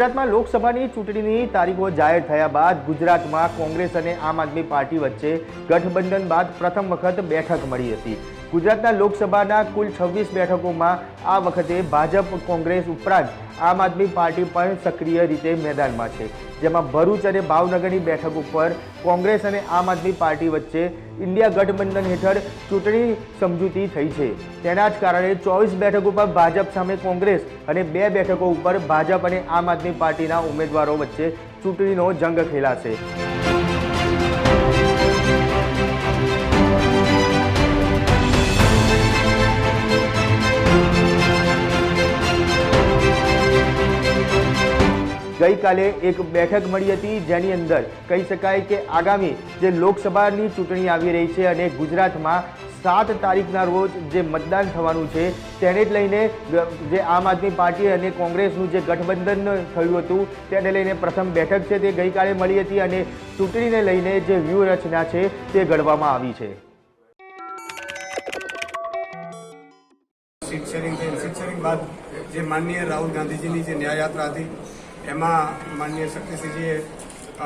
ગુજરાતમાં લોકસભાની ચૂંટણીની તારીખો જાહેર થયા બાદ ગુજરાતમાં કોંગ્રેસ અને આમ આદમી પાર્ટી વચ્ચે ગઠબંધન બાદ પ્રથમ વખત બેઠક મળી હતી. ગુજરાતના લોકસભાના કુલ છવ્વીસ બેઠકોમાં આ વખતે ભાજપ, કોંગ્રેસ ઉપરાંત આમ આદમી પાર્ટી પણ સક્રિય રીતે મેદાનમાં છે, જેમાં ભરૂચ અને ભાવનગરની બેઠક ઉપર કોંગ્રેસ અને આમ આદમી પાર્ટી વચ્ચે ઇન્ડિયા ગઠબંધન હેઠળ ચૂંટણી સમજૂતી થઈ છે. તેના જ કારણે ચોવીસ બેઠકો પર ભાજપ સામે કોંગ્રેસ અને બે બેઠકો ઉપર ભાજપ અને આમ આદમી પાર્ટીના ઉમેદવારો વચ્ચે ચૂંટણીનો જંગ ખેલાશે. ગઈકાલે એક બેઠક મળી હતી જેની અંદર કહી શકાય કે આગામી જે લોકસભાની ચૂંટણી આવી રહી છે અને ગુજરાતમાં સાત તારીખના રોજ જે મતદાન થવાનું છે, તેને જ લઈને જે આમ આદમી પાર્ટી અને કોંગ્રેસનું જે ગઠબંધન થયું હતું, તેને લઈને પ્રથમ બેઠક છે તે ગઈકાલે મળી હતી અને ચૂંટણીને લઈને જે વ્યૂહરચના છે તે ઘડવામાં આવી છે. સીટ બાદ જે માનનીય રાહુલ ગાંધીજીની જે ન્યાયયાત્રા હતી એમાં માનનીય શક્તિસિંહજીએ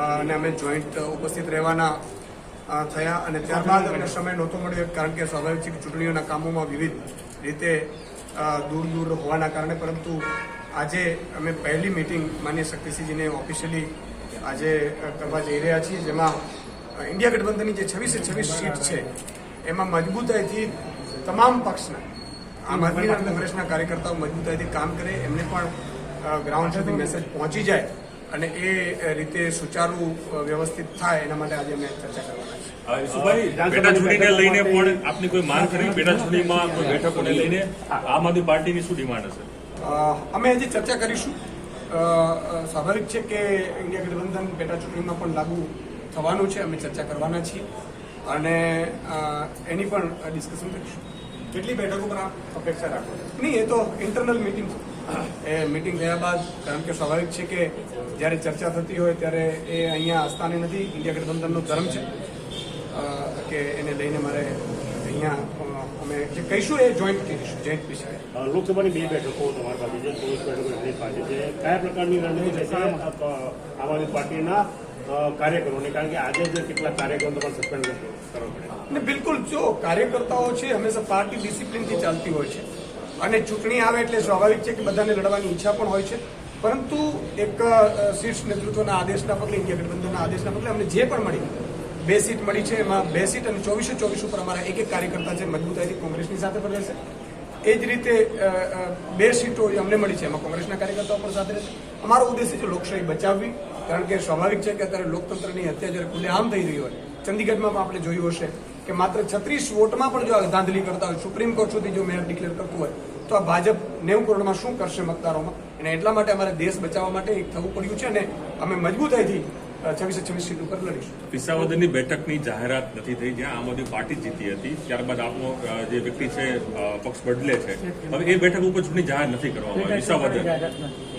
અને અમે જોઈન્ટ ઉપસ્થિત રહેવાના થયા અને ત્યારબાદ અમને સમય નહોતો મળ્યો કારણ કે સ્વાભાવિક છે કે ચૂંટણીઓના કામોમાં વિવિધ રીતે દૂર દૂર હોવાના કારણે, પરંતુ આજે અમે પહેલી મિટિંગ માનનીય શક્તિસિંહજીને ઓફિશિયલી આજે કરવા જઈ રહ્યા છીએ, જેમાં ઇન્ડિયા ગઠબંધનની જે છવ્વીસે છવ્વીસ સીટ છે, એમાં મજબૂતાઈથી તમામ પક્ષના, આમ આદમી કોંગ્રેસના કાર્યકર્તાઓ મજબૂતાઈથી કામ કરે, એમને પણ ગ્રાઉન્ડ સુધી મેસેજ પહોંચી જાય અને એ રીતે સુચારુ વ્યવસ્થિત થાય એના માટે આજે અમે ચર્ચા કરવાના છીએ. ચૂંટણીને લઈને પણ આપની કોઈ માંગ કરી? ચૂંટણીમાં કોઈ બેઠકોને લઈને આમ આદમી પાર્ટીની શું ડિમાન્ડ હશે? અમે હજી ચર્ચા કરીશું. સ્વાભાવિક છે કે ઇન્ડિયા ગઠબંધન પેટા ચૂંટણીમાં પણ લાગુ થવાનું છે. અમે ચર્ચા કરવાના છીએ. અને એની પણ ડિસ્કશન કરીશું. કેટલી બેઠકો પર આપ અપેક્ષા રાખો? નહીં એ તો ઇન્ટરનલ મિટિંગ એ મિટિંગ થયા બાદ કારણ કે સ્વાભાવિક છે કે જ્યારે ચર્ચા થતી હોય ત્યારે એ અહીંયા આસ્થાને નથી ઇન્ડિયા ગઠબંધનનો ધર્મ છે. કે એને લઈને મારે અહીંયા અમે જે કહીશું એ જોઈન્ટ કહીશું જોઈન્ટ વિશે લોકસભાની બે બેઠકો તમારી પાસે છે ચોવીસ બેઠકો એમની પાસે છે. કયા પ્રકારની રણનીતિ છે આમ આદમી પાર્ટીના કાર્યકરોને? કારણ કે આજે જે કેટલાક કાર્યકરો તમારે સસ્પેન્ડ કરવા પડે બિલકુલ જો કાર્યકર્તાઓ છે હંમેશા પાર્ટી ડિસિપ્લિનથી ચાલતી હોય છે. અને ચૂંટણી આવે એટલે સ્વાભાવિક છે કે બધાને લડવાની ઈચ્છા પણ હોય છે. પરંતુ એક શીર્ષ નેતૃત્વના આદેશના પગલે ઇન્ડિયા ગઠબંધનના આદેશના પગલે અમને જે પણ મળી, બે સીટ મળી છે, એમાં બે સીટ અને ચોવીસો ચોવીસ ઉપર અમારા એક એક કાર્યકર્તા છે, મજબૂતાઈથી કોંગ્રેસની સાથે પણ રહેશે. એ જ રીતે બે સીટો અમને મળી છે, એમાં કોંગ્રેસના કાર્યકર્તાઓ પણ સાથે રહેશે. અમારો ઉદ્દેશ છે લોકશાહી બચાવવી, કારણ કે સ્વાભાવિક છે કે અત્યારે લોકતંત્રની હત્યા જ્યારે ખુલ્લેઆમ થઈ રહી હોય ચંદીગઢમાં પણ આપણે જોયું હશે કે માત્ર છત્રીસ વોટમાં પણ જો આ ધાંધલી કરતા હોય સુપ્રીમ કોર્ટ સુધી જો મેયર ડિક્લેર કરતું હોય તો આ ભાજપ નેવું કરોડમાં શું કરશે મતદારોમાં? અને એટલા માટે અમારે દેશ બચાવવા માટે એક થવું પડ્યું છે અને અમે મજબૂતાઈથી છવ્વીસે છવ્વીસ સીટ ઉપર લડીશું. વિસાવદરની બેઠકની જાહેરાત નથી થઈ જ્યાં આમ આદમી પાર્ટી જીતી હતી. ત્યારબાદ આપનો જે વ્યક્તિ છે પક્ષ બદલે છે. હવે એ બેઠક ઉપર ચૂંટણી જાહેર નથી કરવામાં આવી. વિસાવદર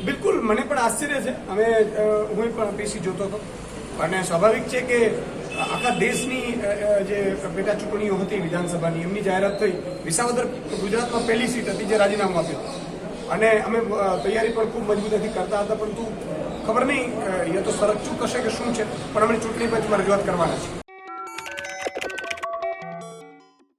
બિલકુલ મને પણ આશ્ચર્ય છે. અમે હું પણ પીસી જોતો હતો. અને સ્વાભાવિક છે કે આખા દેશની જે પેટા ચૂંટણીઓ હતી વિધાનસભાની, એમની જાહેરાત થઈ. વિસાવદર ગુજરાતમાં પહેલી સીટ હતી જે રાજીનામું આપ્યું. અને અમે તૈયારી પણ ખૂબ મજબૂતીથી કરતા હતા, પરંતુ ખબર નહીં એ તો સરક ચૂક હશે કે શું છે, પણ અમે ચૂંટણી પંચમાં રજૂઆત કરવાના છીએ.